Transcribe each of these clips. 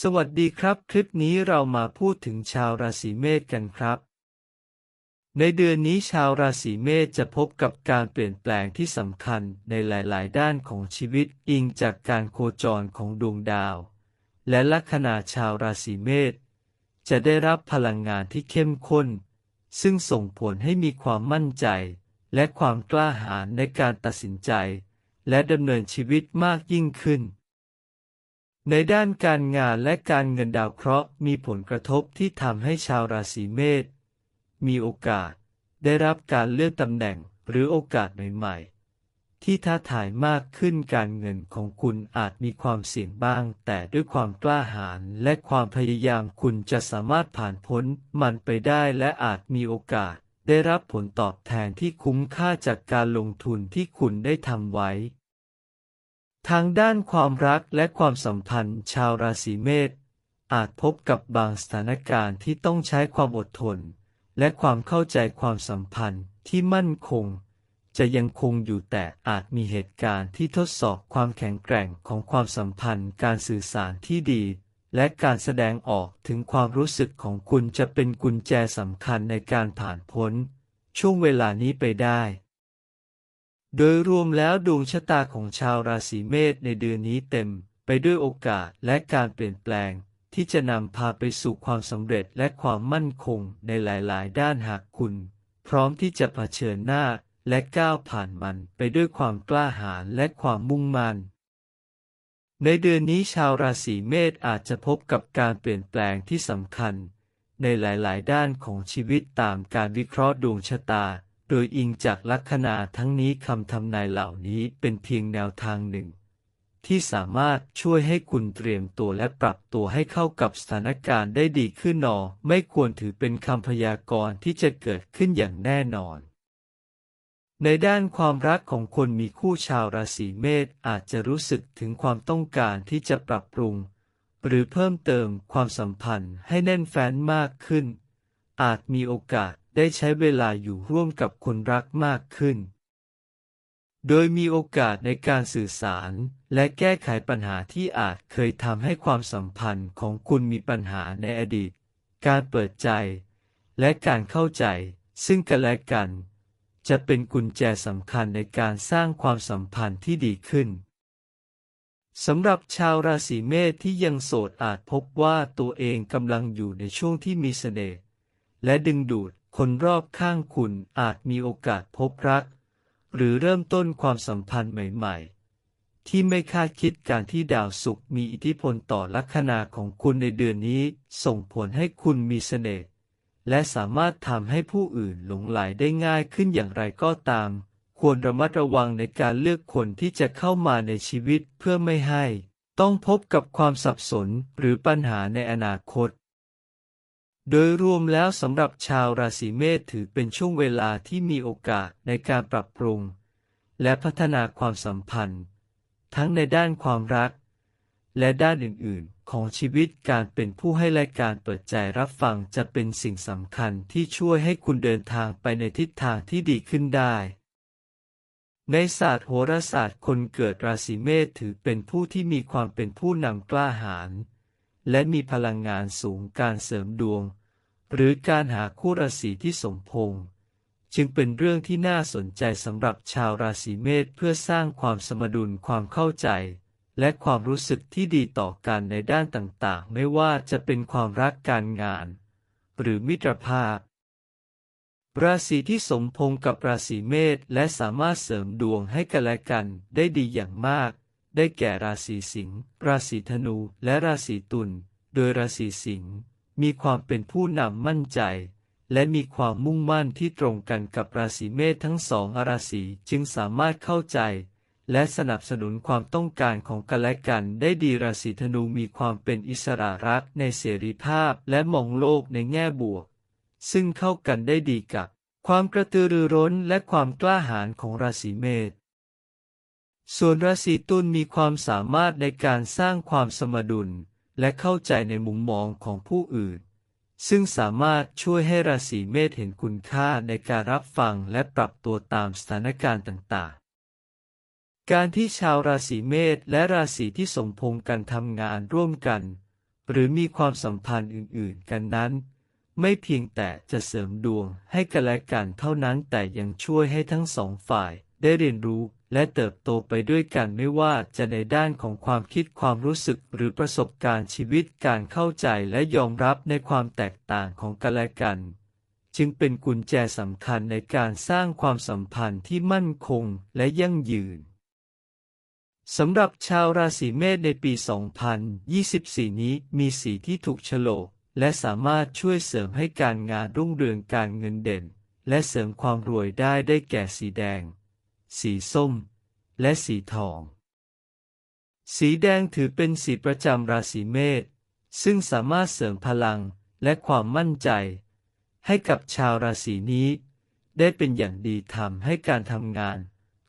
สวัสดีครับคลิปนี้เรามาพูดถึงชาวราศีเมษกันครับ ในเดือนนี้ชาวราศีเมษจะพบกับการเปลี่ยนแปลงที่สำคัญในหลาย ๆ ด้านของชีวิตอิงจากการโคจรของดวงดาว และลัคนาชาวราศีเมษจะได้รับพลังงานที่เข้มข้น ซึ่งส่งผลให้มีความมั่นใจ และความกล้าหาญในการตัดสินใจ และดำเนินชีวิตมากยิ่งขึ้น ในด้านการงานและการเงินดาวเคราะห์มีผลกระทบที่ทำให้ชาวราศีเมษมีโอกาส ได้รับการเลื่อนตำแหน่งหรือโอกาสใหม่ๆ ที่ท้าทายมากขึ้นการเงินของคุณอาจมีความเสี่ยงบ้าง แต่ด้วยความกล้าหาญและความพยายามคุณจะสามารถผ่านพ้นมันไปได้และอาจมีโอกาส ได้รับผลตอบแทนที่คุ้มค่าจากการลงทุนที่คุณได้ทำไว้ ทางด้านความรักและความสัมพันธ์ชาวราศีเมษอาจพบกับบางสถานการณ์ที่ต้องใช้ความอดทน และความเข้าใจความสัมพันธ์ที่มั่นคง จะยังคงอยู่แต่อาจมีเหตุการณ์ที่ทดสอบความแข็งแกร่งของความสัมพันธ์การสื่อสารที่ดี และการแสดงออกถึงความรู้สึกของคุณจะเป็นกุญแจสำคัญในการผ่านพ้น ช่วงเวลานี้ไปได้ โดยรวมแล้วดวงชะตาของชาวราศีเมษในเดือนนี้เต็ม ไปด้วยโอกาสและการเปลี่ยนแปลง ที่จะนำพาไปสู่ความสำเร็จและความมั่นคงในหลาย ๆ ด้านหากคุณ พร้อมที่จะเผชิญหน้าและก้าวผ่านมันไปด้วยความกล้าหาญและความมุ่งมั่นในเดือนนี้ชาวราศีเมษอาจจะพบกับการเปลี่ยนแปลงที่สำคัญ ในหลาย ๆ ด้านของชีวิตตามการวิเคราะห์ดวงชะตา โดยอิงจากลัคนาทั้งนี้คำทำนายเหล่านี้เป็นเพียงแนวทางหนึ่ง ที่สามารถช่วยให้คุณเตรียมตัวและปรับตัวให้เข้ากับสถานการณ์ได้ดีขึ้นหนอ ไม่ควรถือเป็นคำพยากรณ์ที่จะเกิดขึ้นอย่างแน่นอนในด้านความรักของคนมีคู่ชาวราศีเมษอาจจะรู้สึกถึงความต้องการที่จะปรับปรุง หรือเพิ่มเติมความสัมพันธ์ให้แน่นแฟ้นมากขึ้น อาจมีโอกาส ได้ใช้เวลาอยู่ร่วมกับคนรักมากขึ้น โดยมีโอกาสในการสื่อสาร และแก้ไขปัญหาที่อาจเคยทำให้ความสัมพันธ์ของคุณมีปัญหาในอดีต การเปิดใจ และการเข้าใจ ซึ่งกันและกัน จะเป็นกุญแจสำคัญในการสร้างความสัมพันธ์ที่ดีขึ้นสำหรับชาวราศีเมษที่ยังโสดอาจพบว่าตัวเองกำลังอยู่ในช่วงที่มีเสน่ห์และดึงดูด คนรอบข้างคุณอาจมีโอกาสพบรัก หรือเริ่มต้นความสัมพันธ์ใหม่ๆ ที่ไม่คาดคิดการที่ดาวศุกร์มีอิทธิพลต่อลัคนาของคุณในเดือนนี้ ส่งผลให้คุณมีเสน่ห์และสามารถทำให้ผู้อื่นหลงไหลได้ง่ายขึ้นอย่างไรก็ตาม ควรระมัดระวังในการเลือกคนที่จะเข้ามาในชีวิตเพื่อไม่ให้ ต้องพบกับความสับสนหรือปัญหาในอนาคต โดยรวมแล้วสำหรับชาวราศีเมษถือเป็นช่วงเวลาที่มีโอกาสในการปรับปรุง และพัฒนาความสัมพันธ์ ทั้งในด้านความรัก และด้านอื่น ๆ ของชีวิตการเป็นผู้ให้และการเปิดใจรับฟังจะเป็นสิ่งสำคัญที่ช่วยให้คุณเดินทางไปในทิศทางที่ดีขึ้นได้ในศาสตร์โหราศาสตร์คนเกิดราศีเมษถือเป็นผู้ที่มีความเป็นผู้นำกล้าหาญ และมีพลังงานสูงการเสริมดวง หรือการหาคู่ราศีที่สมพงษ์จึงเป็นเรื่องที่น่าสนใจสำหรับชาวราศีเมษเพื่อสร้างความสมดุลความเข้าใจ และความรู้สึกที่ดีต่อกันในด้านต่างๆ ไม่ว่าจะเป็นความรักการงาน หรือมิตรภาพ ราศีที่สมพงษ์กับราศีเมษและสามารถเสริมดวงให้กันและกันได้ดีอย่างมาก ได้แก่ราศีสิงห์ราศีธนู และราศีตุล โดยราศีสิงห์มีความเป็นผู้นำมั่นใจ และมีความมุ่งมั่นที่ตรงกันกับราศีเมษทั้งสองราศีจึงสามารถเข้าใจ และสนับสนุนความต้องการของกันและกันได้ดีราศีธนูมีความเป็นอิสระรักในเสรีภาพและมองโลกในแง่บวก ซึ่งเข้ากันได้ดีกับ ความกระตือรือร้นและความกล้าหาญของราศีเมษ ส่วนราศีตุลมีความสามารถในการสร้างความสมดุล และเข้าใจในมุมมองของผู้อื่น ซึ่งสามารถช่วยให้ราศีเมษเห็นคุณค่าในการรับฟังและปรับตัวตามสถานการณ์ต่างๆ การที่ชาวราศีเมษและราศีที่สมพงกันทำงานร่วมกัน หรือมีความสัมพันธ์อื่นๆ กันนั้น ไม่เพียงแต่จะเสริมดวงให้กันและกันเท่านั้นแต่ยังช่วยให้ทั้งสองฝ่ายได้เรียนรู้และเติบโตไปด้วยกันไม่ว่าจะในด้านของความคิดความรู้สึกหรือประสบการณ์ชีวิตการเข้าใจและยอมรับในความแตกต่างของกันและกัน จึงเป็นกุญแจสำคัญในการสร้างความสัมพันธ์ที่มั่นคงและยั่งยืนสำหรับชาวราศีเมษในปี 2024 นี้มีสีที่ถูกโฉลกและสามารถช่วยเสริมให้การงานรุ่งเรืองการเงินเด่น และเสริมความรวยได้ได้แก่สีแดง สีส้ม และสีทอง สีแดงถือเป็นสีประจำราศีเมษ ซึ่งสามารถเสริมพลังและความมั่นใจ ให้กับชาวราศีนี้ ได้เป็นอย่างดีทำให้การทำงาน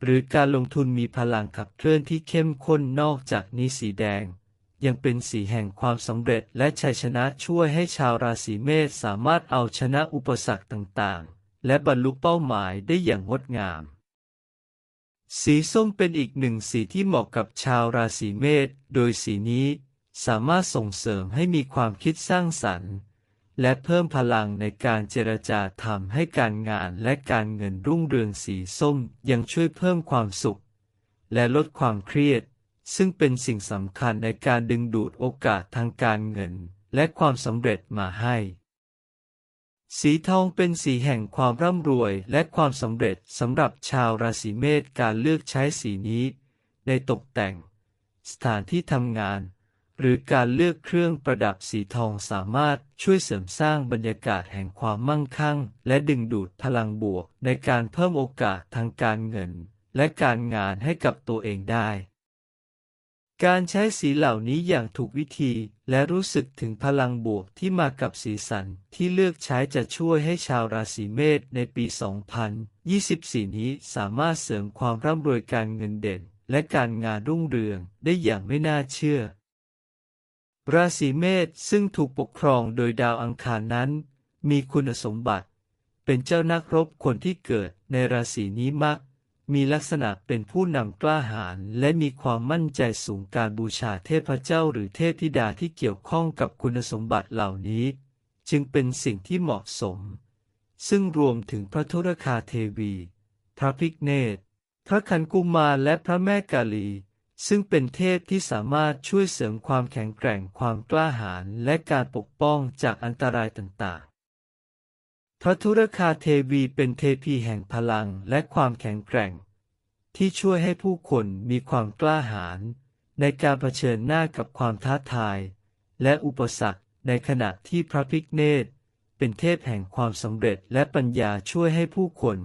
หรือการลงทุนมีพลังขับเคลื่อนที่เข้มข้นนอกจากนี้สีแดงยังเป็นสีแห่งความสำเร็จและชัยชนะช่วยให้ชาวราศีเมษสามารถเอาชนะอุปสรรคต่างๆ และบรรลุเป้าหมายได้อย่างงดงาม สีส้มเป็นอีกหนึ่งสีที่เหมาะกับชาวราศีเมษ โดยสีนี้สามารถส่งเสริมให้มีความคิดสร้างสรรค์ และเพิ่มพลังในการเจรจาทำให้การงานและการเงินรุ่งเรืองสีส้มยังช่วยเพิ่มความสุข และลดความเครียด ซึ่งเป็นสิ่งสำคัญในการดึงดูดโอกาสทางการเงินและความสำเร็จมาให้ สีทองเป็นสีแห่งความร่ำรวยและความสำเร็จสำหรับชาวราศีเมษการเลือกใช้สีนี้ ในตกแต่ง สถานที่ทำงาน หรือการเลือกเครื่องประดับสีทองสามารถช่วยเสริมสร้างบรรยากาศแห่งความมั่งคั่ง และดึงดูดพลังบวกในการเพิ่มโอกาสทางการเงิน และการงานให้กับตัวเองได้ การใช้สีเหล่านี้อย่างถูกวิธี และรู้สึกถึงพลังบวกที่มากับสีสันที่เลือกใช้จะช่วยให้ชาวราศีเมษในปี 2024 นี้สามารถเสริมความร่ำรวยการเงินเด่น และการงานรุ่งเรืองได้อย่างไม่น่าเชื่อ ราศีเมษซึ่งถูกปกครองโดยดาวอังคารนั้น มีคุณสมบัติ เป็นเจ้านักรบคนที่เกิดในราศีนี้มัก มีลักษณะเป็นผู้นำกล้าหาญและมีความมั่นใจสูงการบูชาเทพเจ้าหรือเทพธิดาที่เกี่ยวข้องกับคุณสมบัติเหล่านี้ จึงเป็นสิ่งที่เหมาะสม ซึ่งรวมถึงพระธุรคาเทวี พระพิกเนตพระคันกุมารและพระแม่กาลี ซึ่งเป็นเทพที่สามารถช่วยเสริมความแข็งแกร่งความกล้าหาญและการปกป้องจากอันตรายต่างๆ ระธุรคาเทวีเป็นเทพีแห่งพลังและความแข็งแกร่ง ที่ช่วยให้ผู้คนมีความกล้าหาญในการเผชิญหน้ากับความท้าทาย และอุปสรรคในขณะที่พระพิกเนตเป็นเทพแห่งความสำเร็จและปัญญาช่วยให้ผู้คน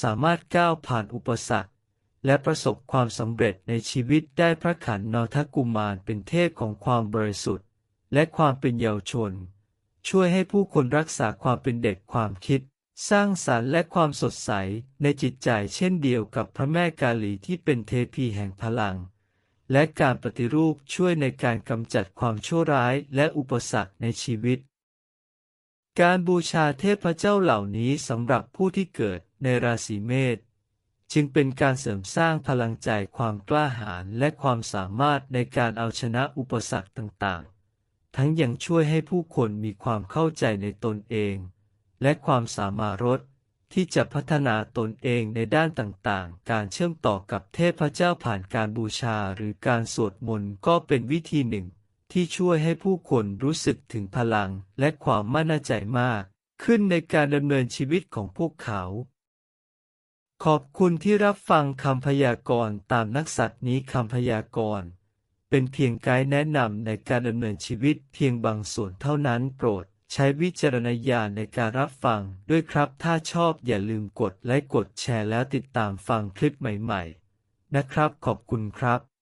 สามารถก้าวผ่านอุปสรรค และประสบความสำเร็จในชีวิตได้พระขันนทกุมารเป็นเทพของความบริสุทธิ์ และความเป็นเยาวชน ช่วยให้ผู้คนรักษาความเป็นเด็กความคิด สร้างสรรค์และความสดใสในจิตใจเช่นเดียวกับพระแม่กาลีที่เป็นเทพีแห่งพลัง และการปฏิรูปช่วยในการกำจัดความชั่วร้ายและอุปสรรคในชีวิต การบูชาเทพเจ้าเหล่านี้สำหรับผู้ที่เกิดในราศีเมษจึงเป็นการเสริมสร้างพลังใจความกล้าหาญและความสามารถในการเอาชนะอุปสรรคต่างๆ ทั้งยังช่วยให้ผู้คนมีความเข้าใจในตนเอง และความสามารถที่จะพัฒนาตนเองในด้านต่างๆ การเชื่อมต่อกับเทพเจ้าผ่านการบูชาหรือการสวดมนต์ก็เป็นวิธีหนึ่ง ที่ช่วยให้ผู้คนรู้สึกถึงพลังและความมั่นใจมาก ขึ้นในการดำเนินชีวิตของพวกเขา ขอบคุณที่รับฟังคำพยากรณ์ตามนักสัตว์นี้คำพยากรณ์ เป็นเพียงไกด์แนะนำในการดำเนินชีวิตเพียงบางส่วนเท่านั้นโปรดใช้วิจารณญาณในการรับฟังด้วยครับ ถ้าชอบอย่าลืมกดไลค์กดแชร์แล้วติดตามฟังคลิปใหม่ ๆ นะครับขอบคุณครับ